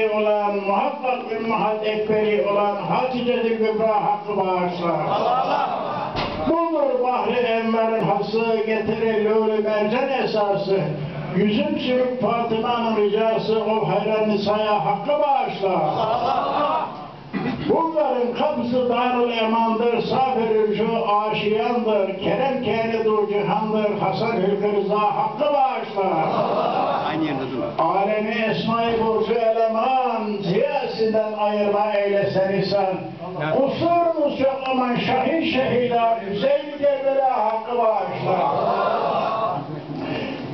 olan, muhakkak bir mahat ekberi olan Hatice-i Kübra hakkı bağışla. Bulur bahri envarın hası, getirir lûlü mercan esası. Yüzüm sürüp Fatıma'nın ricası, o hayran nisaya hakkı bağışla. Bunların kapısı darul emandır, safir şu aşiyandır, kerem kâni dur cihandır, Hasan Hülkü Rıza hakkı bağışla. Aynı yerde dur. Alemi eleman, ziyasinden ayırma eylesen insan. Kusurumuz çok aman şahin şehidar, Hüseyin Gerbela hakkı bağışla.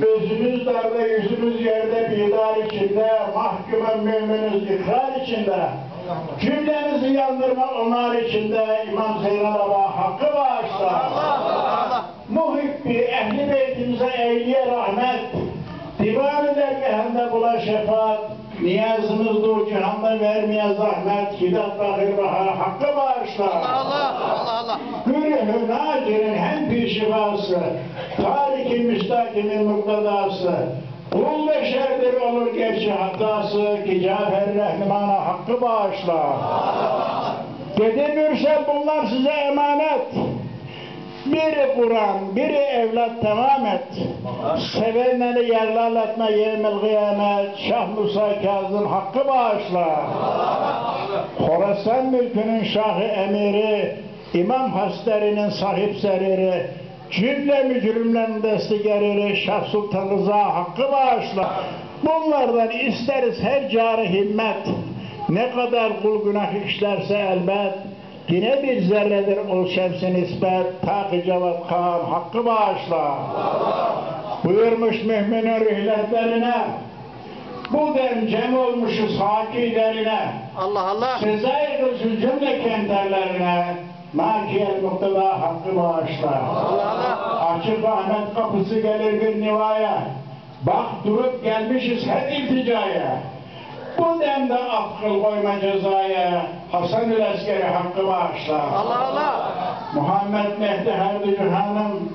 Gözümüz darda, yüzümüz yerde bidar içinde, mahkumen müminüz ikrar içinde. Cümlemizi yandırma onlar içinde, İmam Zeynel Baba hakkı bağışla. Muhibbi ehli beytimize eyleye rahmet. Divan-ı dergahında bula şefaat. Niyazımız dur cihanda vermeye zahmet. Hidat bakır bahar hakkı bağışla. Allah Allah Allah. Gürü nacirin hem pişifası. Tariki müstakimin muktedası. Kul beşerdir olur gerçi hatası. Ki Cafer Rahman'a hakkı bağışla. Dedi Mürsel bunlar size emanet. Biri Kur'an, biri evlat tamam et. Sevenleri yerlerletme yevmil kıyamet. Şah Musa Kazım hakkı bağışla. Horasan mülkünün şahı emiri, İmam Hasteri'nin sahip seriri, cümle mücrimlerin destigeriri, Şah Sultan Rıza hakkı bağışla. Bunlardan isteriz her carı himmet. Ne kadar kul günah işlerse elbet, Yine bir zerredir ol şemsin nispet, ta-ki cevat kam hakkı bağışla. Buyurmuş müminin rihletlerine, bu dem cem olmuşuz hakilerine, Allah Allah. Sezai kılsın cümle kenterlerine, Makiyel mukteda hakkı bağışla. Allah Allah. Açık rahmet kapısı gelir bir nivaya, Bak durup gelmişiz her ilticaya. Bu demde akıl koyma cezaya, Hasan-ül Eskeri hakkı bağışla. Allah Allah. Muhammed Mehdi Herdi Cihan'ın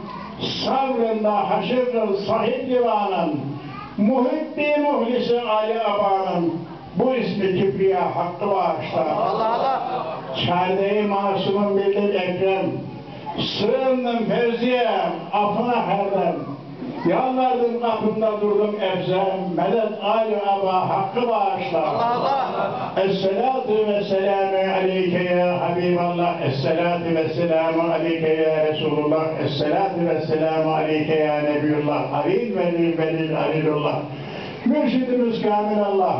sabrında haşır kıl sahip divanın, muhibbi muhlisi Ali Aba'nın bu ismi Kibriya hakkı bağışla. Allah Allah. Çardeyi masumun bildim Ekrem, sığındım Fevziye'm, afına herdem. Yalvardım kapında durdum Efzem, medet Ali Aba hakkı bağışla. Allah Allah. Esselatu ve selamu aleyke ya Habiballah. Esselatu ve selamu aleyke ya Resulullah. Esselatu ve selamu aleyke ya Nebiyullah. Halil velil velil halilullah. Mürşidimiz Kamil Allah.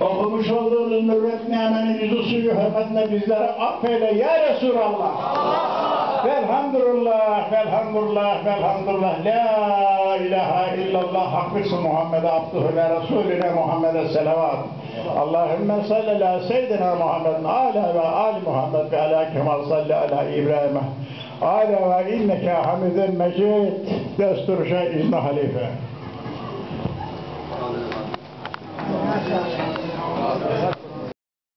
Okumuş olduğunuz mürvet nimenin yüzü suyu hürmetine bizlere affeyle ya Resulallah. Velhamdülillah, الحمد لله الحمد لله الحمد لله لا إله إلا الله حفظ محمد عبده ورسولنا محمد الصلوات اللهم صل على سيدنا محمد وعلى آل محمد على كما صلى على إبراهيم على وإنك حميد مجيد دستور شيء ابن خليفة